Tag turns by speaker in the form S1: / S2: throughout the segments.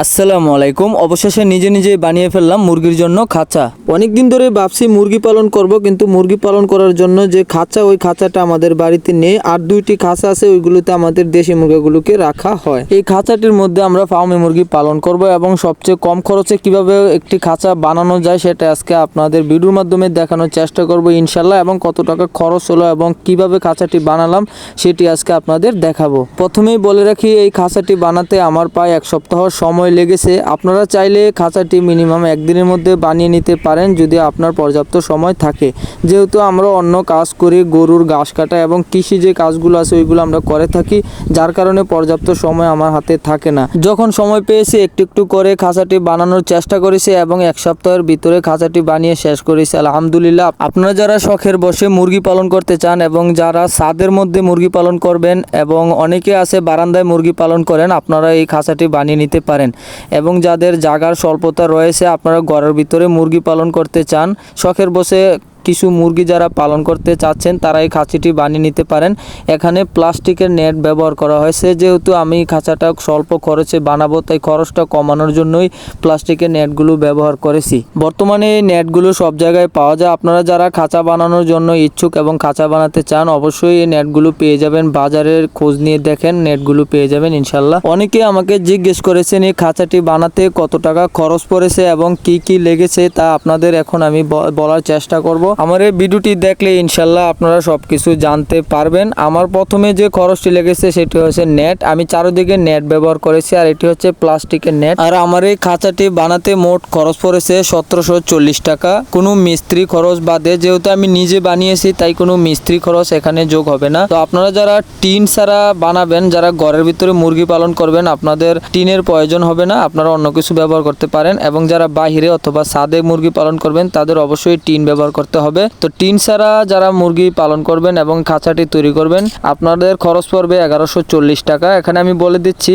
S1: আসসালামু আলাইকুম। অবশেষে নিজে নিজেই বানিয়ে ফেললাম মুরগির জন্য খাঁচা। অনেকদিন ধরে ভাবছি মুরগি পালন করব, কিন্তু মুরগি পালন করার জন্য যে খাঁচা, ওই খাঁচাটা আমাদের বাড়িতে নেই। আর দুইটি খাঁচা আছে, ওইগুলোতে আমাদের দেশি মুরগিগুলোকে রাখা হয়। এই খাঁচাটির মধ্যে আমরা ফার্মে মুরগি পালন করব এবং সবচেয়ে কম খরচে কীভাবে একটি খাঁচা বানানো যায় সেটা আজকে আপনাদের ভিডিওর মাধ্যমে দেখানোর চেষ্টা করব ইনশাল্লাহ এবং কত টাকা খরচ হলো এবং কীভাবে খাঁচাটি বানালাম সেটি আজকে আপনাদের দেখাবো। প্রথমেই বলে রাখি, এই খাঁচাটি বানাতে আমার প্রায় এক সপ্তাহ সময় লেগেছে, আপনারা চাইলে খাঁচাটি মিনিমাম একদিনের মধ্যে বানিয়ে নিতে পারেন যদি আপনার পর্যাপ্ত সময় থাকে। যেহেতু আমরা অন্য কাজ করি গরুর ঘাস কাটা এবং কৃষি যে কাজগুলো আছে ওইগুলো আমরা করে থাকি, যার কারণে পর্যাপ্ত সময় আমার হাতে থাকে না। যখন সময় পেয়েছি, একটু একটু করে খাঁচাটি বানানোর চেষ্টা করেছি এবং এক সপ্তাহের ভিতরে খাঁচাটি বানিয়ে শেষ করেছি। আলহামদুলিল্লাহ, আপনারা যারা শখের বসে মুরগি পালন করতে চান এবং যারা ছাদের মধ্যে মুরগি পালন করবেন এবং অনেকে আছে বারান্দায় মুরগি পালন করেন, আপনারা এই খাঁচাটি বানিয়ে নিতে পারেন। এবং যাদের জাগার স্বল্পতা রয়েছে আপনারা ঘরের ভিতরে মুরগি পালন করতে চান শখের বসে কিছু মুরগি যারা পালন করতে চাচ্ছেন তারা এই খাঁচিটি বানিয়ে নিতে পারেন। এখানে প্লাস্টিকের নেট ব্যবহার করা হয়েছে। যেহেতু আমি খাঁচাটা স্বল্প খরচে বানাবো, তাই খরচটা কমানোর জন্যই প্লাস্টিকের নেটগুলো ব্যবহার করেছি। বর্তমানে এই নেটগুলো সব জায়গায় পাওয়া যায়। আপনারা যারা খাঁচা বানানোর জন্য ইচ্ছুক এবং খাঁচা বানাতে চান, অবশ্যই এই নেটগুলো পেয়ে যাবেন। বাজারের খোঁজ নিয়ে দেখেন, নেটগুলো পেয়ে যাবেন ইনশাল্লাহ অনেকে আমাকে জিজ্ঞেস করেছেন, এই খাঁচাটি বানাতে কত টাকা খরচ পড়েছে এবং কি কি লেগেছে? তা আপনাদের এখন আমি বলার চেষ্টা করব। আমার এই ভিডিওটি দেখলে ইনশাল্লাহ আপনারা সব কিছু জানতে পারবেন। আমার প্রথমে যে খরচটি লেগেছে সেটি হচ্ছে নেট। আমি চারিদিকে নেট ব্যবহার করেছি আর এটি হচ্ছে প্লাস্টিকের নেট। আর আমার এই খাঁচাটি বানাতে মোট খরচ পড়েছে সতেরোশো চল্লিশ টাকা। কোনো মিস্ত্রি খরচ বাদে যেহেতু আমি নিজে বানিয়েছি, তাই কোনো মিস্ত্রি খরচ এখানে যোগ হবে না। তো আপনারা যারা টিন ছাড়া বানাবেন, যারা ঘরের ভিতরে মুরগি পালন করবেন, আপনাদের টিনের প্রয়োজন হবে না। আপনারা অন্য কিছু ব্যবহার করতে পারেন এবং যারা বাহিরে অথবা সাদে মুরগি পালন করবেন, তাদের অবশ্যই টিন ব্যবহার করতে হবে। তো টিন ছাড়া যারা মুরগি পালন করবেন এবং খাঁচাটি তৈরি করবেন, আপনাদের খরচ পড়বে এগারোশো চল্লিশ টাকা। এখানে আমি বলে দিচ্ছি,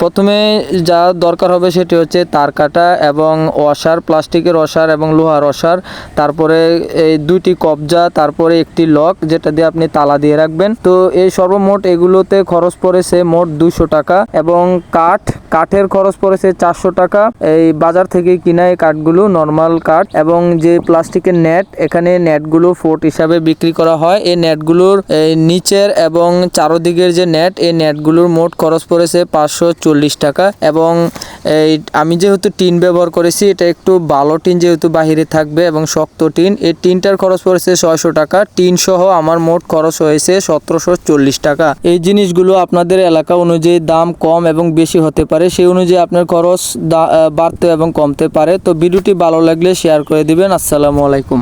S1: প্রথমে যা দরকার হবে সেটি হচ্ছে তার কাটা এবং ওয়াশার, প্লাস্টিকের ওয়াশার এবং লোহার ওয়াশার। তারপরে এই দুইটি কবজা, তারপরে একটি লক যেটা দিয়ে আপনি তালা দিয়ে রাখবেন। তো এই সর্বমোট এগুলোতে খরচ পড়েছে মোট দুশো টাকা এবং কাঠ কাঠের খরচ পড়েছে চারশো টাকা। এই বাজার থেকে কিনা এই কাঠগুলো নর্মাল কাঠ এবং যে প্লাস্টিকের নেট এখানে নেটগুলো ফোর্ট হিসাবে বিক্রি করা হয়। এই নেটগুলোর নিচের এবং চারোদিকের যে নেট এই নেটগুলোর মোট খরচ পড়েছে পাঁচশো চল্লিশ টাকা এবং এই আমি যেহেতু টিন ব্যবহার করেছি, এটা একটু ভালো টিন যেহেতু বাহিরে থাকবে এবং শক্ত টিন, এই টিনটার খরচ পড়েছে ছয়শো টাকা। টিন সহ আমার মোট খরচ হয়েছে সতেরোশো চল্লিশ টাকা। এই জিনিসগুলো আপনাদের এলাকা অনুযায়ী দাম কম এবং বেশি হতে পারে। সেই অনুযায়ী আপনার খরচ বাড়তে এবং কমতে পারে। তো ভিডিওটি ভালো লাগলে শেয়ার করে দিবেন। আসসালামু আলাইকুম।